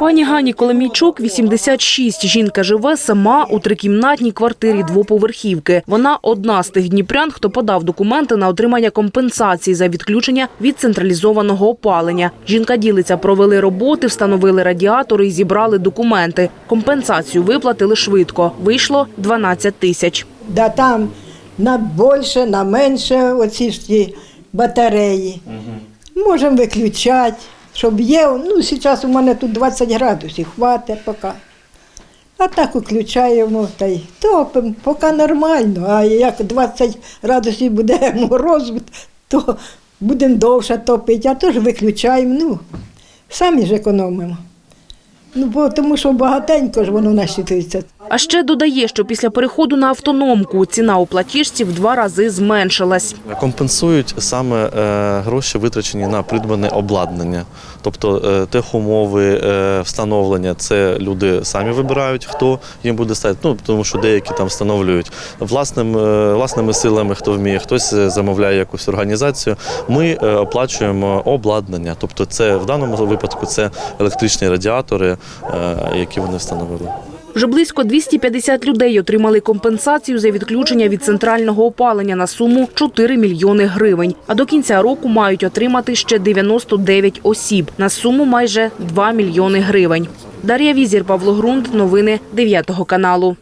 Пані Гані Коломійчук, 86. Жінка живе сама у трикімнатній квартирі двоповерхівки. Вона одна з тих дніпрян, хто подав документи на отримання компенсації за відключення від централізованого опалення. Жінка ділиться, провели роботи, встановили радіатори і зібрали документи. Компенсацію виплатили швидко. Вийшло 12 тисяч. Да там на більше, на менше оці ж ті батареї. Можемо виключати, щоб є. Ну, зараз у мене тут 20 градусів, хватить поки. А так виключаємо та й топимо, поки нормально. А як 20 градусів буде мороз, то будемо довше топити, а то ж виключаємо. Ну, самі ж економимо. Ну, бо, тому що багатенько ж воно насчитується. А ще додає, що після переходу на автономку ціна у платіжці в два рази зменшилась. Компенсують саме е, гроші, витрачені на придбане обладнання. Тобто е, техумови, е, встановлення це люди самі вибирають, хто їм буде ставити. Ну тому що деякі там встановлюють власним, власними силами, хто вміє, хтось замовляє якусь організацію. Ми оплачуємо обладнання. Тобто, це в даному випадку це електричні радіатори, які вони встановили. Вже близько 250 людей отримали компенсацію за відключення від центрального опалення на суму 4 мільйони гривень. А до кінця року мають отримати ще 99 осіб на суму майже 2 мільйони гривень. Дар'я Візір, Павло Грунд, Новини 9 каналу.